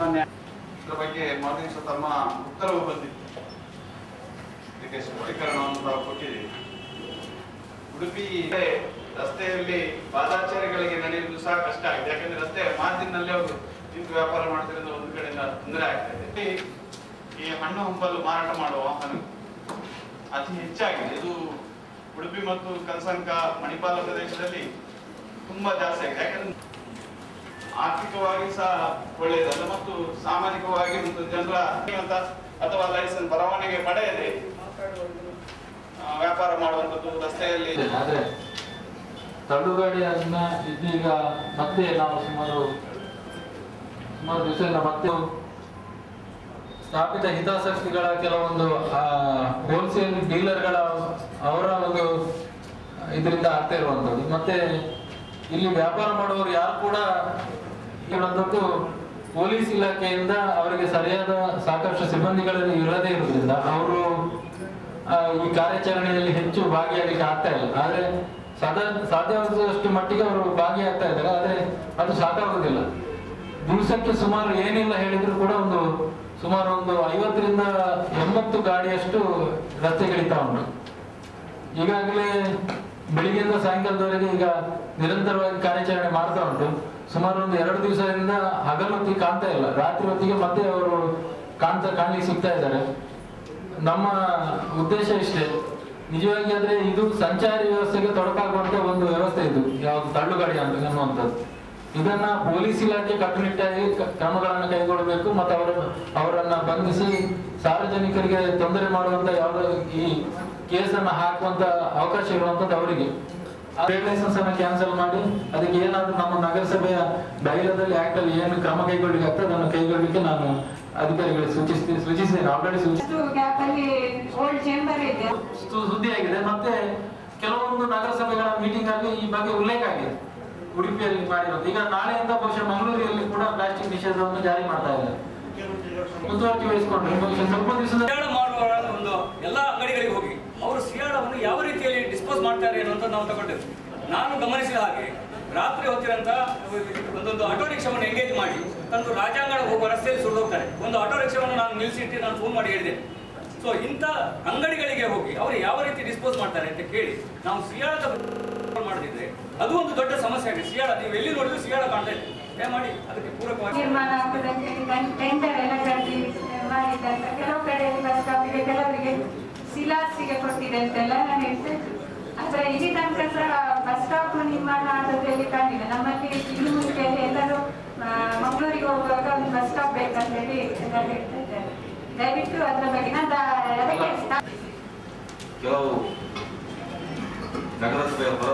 ಮಾನ್ಯ ಇದರ ಬಗ್ಗೆ ಮಾರ್ನಿಂಗ್ ತಮ್ಮ ಉತ್ತರವು ಬಂದಿತ್ತು. ಇದಕ್ಕೆ ಸ್ಪಷ್ಟೀಕರಣವನ್ನು ನಾವು ಕೊಟ್ಟಿದ್ದೀವಿ. ಉಡುಪಿ ರಸ್ತೆಯಲ್ಲಿ ಪಾದಾಚಾರಿಗಳಿಗೆ ನಡೆಯುವುದು ಸಹ ಕಷ್ಟ ಆಗಿದೆ. ಯಾಕಂದ್ರೆ ರಸ್ತೆ ಮಾರ್ಜಿನಲ್ಲೇ ಅವರು ನಿಂತು ವ್ಯಾಪಾರ ಮಾಡೋದ್ರಿಂದ ಒಂದು ಕಡೆಯಿಂದ ತೊಂದರೆ ಆಗ್ತಾ ಇದೆ. ಈ ಹಣ್ಣು ಹಂಪಲು ಮಾರಾಟ ಮಾಡುವ ವಾಹನ ಅತಿ ಹೆಚ್ಚಾಗಿದೆ. ಇದು ಉಡುಪಿ ಮತ್ತು ಕಲ್ಸಂಕ ಮಣಿಪಾಲ ಪ್ರದೇಶದಲ್ಲಿ ತುಂಬಾ ಜಾಸ್ತಿ ಆಗಿದೆ. ಯಾಕಂದ್ರೆ ಆರ್ಥಿಕವಾಗಿ ಸಹ ಒಳ್ಳೆಯದಲ್ಲ ಮತ್ತು ಸಾಮಾಜಿಕವಾಗಿ ಮತ್ತು ಜನರ ಅಥವಾ ಲೈಸೆನ್ಸ್ ಪರವಾನಗಿ ಪಡೆಯದೆ ವ್ಯಾಪಾರ ಮಾಡುವಂಥದ್ದು ರಸ್ತೆಯಲ್ಲಿ. ಆದ್ರೆ ತಳ್ಳುಗಾಡಿಯನ್ನ ಇದೀಗ ಮತ್ತೆ ನಾವು ಸುಮಾರು ಸುಮಾರು ದಿವಸದಿಂದ ಮತ್ತೆ ಸ್ಥಾಪಿತ ಹಿತಾಸಕ್ತಿಗಳ ಕೆಲವೊಂದು ಹೋಲ್ಸೇಲ್ ಡೀಲರ್ಗಳ ಅವರ ಒಂದು ಇದರಿಂದ ಆಗ್ತಾ ಇರುವಂಥದ್ದು. ಮತ್ತೆ ಇಲ್ಲಿ ವ್ಯಾಪಾರ ಮಾಡುವವರು ಯಾರು ಕೂಡ ಇರುವಂಥದ್ದು ಪೊಲೀಸ್ ಇಲಾಖೆಯಿಂದ ಅವರಿಗೆ ಸರಿಯಾದ ಸಾಕಷ್ಟು ಸಿಬ್ಬಂದಿಗಳಲ್ಲಿ ಇರದೇ ಇರುವುದರಿಂದ ಅವರು ಈ ಕಾರ್ಯಾಚರಣೆಯಲ್ಲಿ ಹೆಚ್ಚು ಭಾಗಿಯಾಗಲಿಕ್ಕೆ ಆಗ್ತಾ ಇಲ್ಲ. ಆದ್ರೆ ಸದಾ, ಸಾಧ್ಯವಾದಷ್ಟು ಮಟ್ಟಿಗೆ ಅವರು ಭಾಗಿಯಾಗ್ತಾ ಇದ್ದಾರೆ. ಆದ್ರೆ ಅದು ಸಾಕಾಗುವುದಿಲ್ಲ. ದಿವಸಕ್ಕೆ ಸುಮಾರು ಏನಿಲ್ಲ ಹೇಳಿದ್ರು ಕೂಡ ಒಂದು ಸುಮಾರು ಒಂದು ಐವತ್ತರಿಂದ ಎಂಬತ್ತು ಗಾಡಿಯಷ್ಟು ರಸ್ತೆಗಿಳಿತಾ ಉಂಟು. ಈಗಾಗಲೇ ಬೆಳಿಗ್ಗೆಯಿಂದ ಸಾಯಂಕಾಲದವರೆಗೆ ಈಗ ನಿರಂತರವಾಗಿ ಕಾರ್ಯಾಚರಣೆ ಮಾಡ್ತಾ ಉಂಟು. ಸುಮಾರು ಒಂದು ಎರಡು ದಿವಸದಿಂದ ಹಗಲು ಹೊತ್ತಿಗೆ ಕಾಣ್ತಾ ಇಲ್ಲ. ರಾತ್ರಿ ಹೊತ್ತಿಗೆ ಮತ್ತೆ ಅವರು ಕಾಣ್ತಾ, ಕಾಣ್ಲಿಕ್ಕೆ ಸಿಗ್ತಾ ಇದ್ದಾರೆ. ನಮ್ಮ ಉದ್ದೇಶ ಇಷ್ಟೇ. ನಿಜವಾಗಿ ಆದ್ರೆ ಇದು ಸಂಚಾರಿ ವ್ಯವಸ್ಥೆಗೆ ತೊಡಕಾಗುವಂತ ಒಂದು ವ್ಯವಸ್ಥೆ ಇದು. ಯಾವ್ದು ತಳ್ಳುಗಾಡಿ ಅಂತ ಅನ್ನುವಂಥದ್ದು. ಇದನ್ನ ಪೊಲೀಸ್ ಇಲಾಖೆ ಕಟ್ಟುನಿಟ್ಟಾಗಿ ಕ್ರಮಗಳನ್ನು ಕೈಗೊಳ್ಳಬೇಕು ಮತ್ತು ಅವರ ಅವರನ್ನ ಬಂಧಿಸಿ ಸಾರ್ವಜನಿಕರಿಗೆ ತೊಂದರೆ ಮಾಡುವಂತ ಯಾವುದೋ ಈ ಕೇಸನ್ನು ಹಾಕುವಂತ ಅವಕಾಶ ಇರುವಂತದ್ದು ಅವರಿಗೆ. ಲೈಸೆನ್ಸ್ ಅನ್ನ ಕ್ಯಾನ್ಸಲ್ ಮಾಡಿ ಅದಕ್ಕೆ ಏನಾದ್ರೂ ನಮ್ಮ ನಗರಸಭೆಯ ಡೈಲದಲ್ಲಿ ಆಕ್ಟ್ ಅಲ್ಲಿ ಏನು ಕ್ರಮ ಕೈಗೊಳ್ಳಿಕ್ಕೆ ಆಗ್ತದೆ ಅದನ್ನು ಕೈಗೊಳ್ಳಿಕ್ಕೆ ನಾನು ಅಧಿಕಾರಿಗಳಿಗೆ ಸೂಚಿಸ್ತೀನಿ ಸೂಚಿಸಿದ್ದೇನೆ ಆಲ್ರೆಡಿ ಸುದ್ದಿ ಆಗಿದೆ ಮತ್ತೆ ಕೆಲವೊಂದು ನಗರಸಭೆಗಳ ಮೀಟಿಂಗ್ ಅಲ್ಲಿ ಈ ಬಗ್ಗೆ ಉಲ್ಲೇಖ ಆಗಿದೆ. ಉಡುಪಿಯಲ್ಲಿ ಮಾಡಿರೋದು. ಈಗ ನಾಳೆಯಿಂದ ಬಹುಶಃ ಮಂಗಳೂರಿನಲ್ಲಿ ಕೂಡ ಪ್ಲಾಸ್ಟಿಕ್ ನಿಷೇಧವನ್ನು ಜಾರಿ ಮಾಡ್ತಾ ಇದ್ದಾರೆ. ಮುತುವರ್ಜಿ ವಹಿಸಿಕೊಂಡು ಸ್ವಲ್ಪ ದಿವಸದ ಮಾಡುವ ಒಂದು ಎಲ್ಲ ಅಂಗಡಿಗಳಿಗೆ ಹೋಗಿ, ಅವರು ಸಿಯಾಡವನ್ನು ಯಾವ ರೀತಿಯಲ್ಲಿ ಡಿಸ್ಪೋಸ್ ಮಾಡ್ತಾರೆ ಅನ್ನೋ ನಾವು ತಗೊಂಡಿದ್ವಿ. ನಾನು ಗಮನಿಸಿದ ಹಾಗೆ, ರಾತ್ರಿ ಹೊತ್ತಿರಂತ ಒಂದೊಂದು ಆಟೋ ರಿಕ್ಷಾವನ್ನು ಎಂಗೇಜ್ ಮಾಡಿ, ತಂದು ರಾಜಾಂಗಣ ಹೋಗುವ ರಸ್ತೆಯಲ್ಲಿ ಸುಳ್ಳು ಹೋಗ್ತಾರೆ. ಒಂದು ಆಟೋ ರಿಕ್ಷಾವನ್ನು ನಾನು ನಿಲ್ಲಿಸಿಟ್ಟು ನಾನು ಫೋನ್ ಮಾಡಿ ಹೇಳಿದೆ. ಸೊ ಇಂಥ ಅಂಗಡಿಗಳಿಗೆ ಹೋಗಿ, ಅವರು ಯಾವ ರೀತಿ ಡಿಸ್ಪೋಸ್ ಮಾಡ್ತಾರೆ ಅಂತ ಕೇಳಿ, ನಾವು ಸಿಯಾಳದ ಮಾಡಿದ್ರೆ ಅದು ಒಂದು ದೊಡ್ಡ ಸಮಸ್ಯೆ ಆಗಿದೆ. ಸಿಯಾಳ ನೀವು ಎಲ್ಲಿ ನೋಡಿದ್ರು ಸಿಯಾಳ ಕಾಣ್ತಾ ಇದೆ ದಯಮಾಡಿ ಅದಕ್ಕೆ ಪೂರಕವಾಗಿ ನಿರ್ಮಾಣ ಟೆಂಡರ್ ಎಲ್ಲ ಕರೆದಿ ಮಾಡಿದಂತ ಕೆಲವು ಕಡೆ ಬಸ್ ಸ್ಟಾಪಿಗೆ ಕೆಲವರಿಗೆ ಸಿಲಾಸಿಗೆ ಕೊಟ್ಟಿದೆ ಅಂತೆಲ್ಲ ನಾನು ಹೇಳ್ತೇನೆ ಆದರೆ ಇಲ್ಲಿ ತನಕ ಸಹ ಬಸ್ ಸ್ಟಾಪ್ ನಿರ್ಮಾಣ ಆದದ್ರಲ್ಲಿ ಕಾಣಿಲ್ಲ ನಮ್ಮಲ್ಲಿ ಇನ್ನು ಮುಂಚೆ ಎಲ್ಲರೂ ಮಂಗಳೂರಿಗೆ ಹೋಗುವಾಗ ಒಂದು ಬಸ್ ಸ್ಟಾಪ್ ಬೇಕಂತ ಹೇಳಿ ಎಲ್ಲ ಹೇಳ್ತಾ ಇದ್ದಾರೆ. ದಯವಿಟ್ಟು ಅದ್ರ ಬಗ್ಗೆ ನಾನು ದ- ಅದಕ್ಕೆ ಕೆಲವು ನಗರಸಭೆಯ ಹೊರ